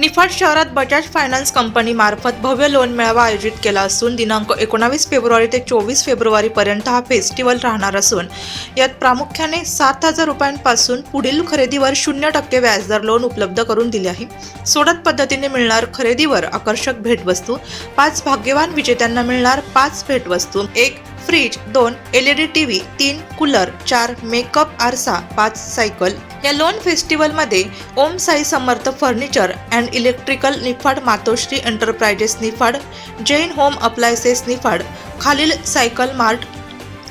निफाड शहरात Bajaj finance company मार्फत भव्य लोन मेळावा आयोजित केला असून दिनांक एकोणावीस फेब्रुवारी ते चोवीस फेब्रुवारीपर्यंत हा फेस्टिवल राहणार असून यात प्रामुख्याने सात हजार रुपयांपासून पुढील खरेदीवर शून्य टक्के व्याजदर लोन उपलब्ध करून दिले आहे. सोडत पद्धतीने मिळणार खरेदीवर आकर्षक भेटवस्तू पाच भाग्यवान विजेत्यांना मिळणार पाच भेटवस्तू एक फ्रीज दोन L E D T V तीन कूलर चार मेकअप आरसा पाच सायकल. या लोन फेस्टिवलमध्ये Om Sai Samarth furniture and electrical Niphad Matoshree enterprises Niphad Jain home appliances Niphad खालील cycle mart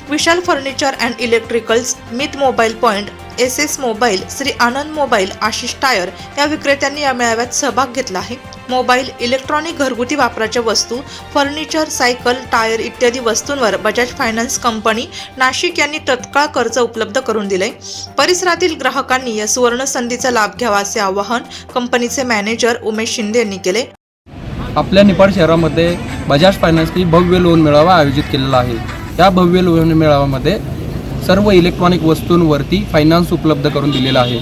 Vishal furniture and electricals Mit mobile point S S mobile Shri Anand mobile Ashish tyre या विक्रेत्यांनी या मेळाव्यात सहभाग घेतला आहे. Mobile electronic घरगुती वापराच्या वस्तू फर्निचर सायकल टायर इत्यादी वस्तूंवर बजाज फायनान्स कंपनी नाशिक यांनी तत्काळ कर्ज उपलब्ध करून दिले परिसरातील ग्राहकांनी या सुवर्ण संधीचा लाभ घ्यावा असे आवाहन कंपनीचे मॅनेजर उमेश शिंदे यांनी केले. आपल्या निपाड शहरामध्ये बजाज फायनान्सनी भव्य लोन मेळावा आयोजित केलेला आहे. या भव्य लोन मेळाव्यामध्ये सर्व इलेक्ट्रॉनिक वस्तूंवरती फायनान्स उपलब्ध करून दिलेला आहे.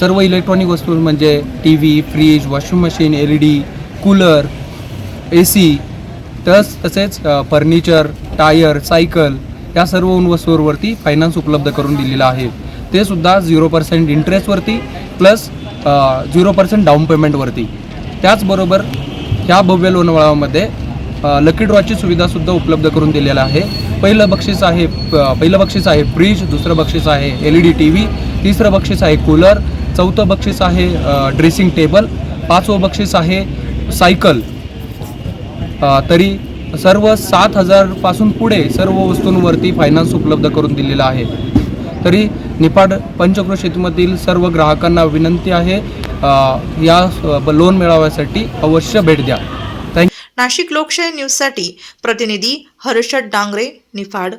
सर्व इलेक्ट्रॉनिक वस्तू म्हणजे T V fridge washing machine L E D cooler A C तस तसेच फर्निचर टायर सायकल या सर्व वस्तूंवरती फायनान्स उपलब्ध करून दिलेला आहे. ते सुद्धा झिरो पर्सेंट इंटरेस्टवरती प्लस झिरो पर्सेंट डाऊन पेमेंटवरती त्याचबरोबर ह्या भव्य लोणावळामध्ये लकी ड्रॉची सुविधासुद्धा उपलब्ध करून दिलेलं आहे. पहिलं बक्षीस आहे प- पहिलं बक्षीस आहे फ्रीज दुसरं बक्षीस आहे L E D T V तिसरं बक्षीस आहे कूलर चौथं बक्षीस आहे ड्रेसिंग टेबल पाचवं बक्षीस आहे सायकल तरी सर्व सात हजारपासून पुढे सर्व वस्तूंवरती फायनान्स उपलब्ध करून दिलेला आहे. तरी निपाड पंचक्रोशीमधील सर्व ग्राहकांना विनंती आहे या लोन मिळाव्यासाठी अवश्य भेट द्या. नाशिक लोकशाही न्यूजसाठी प्रतिनिधी हर्षद डांगरे निफाड.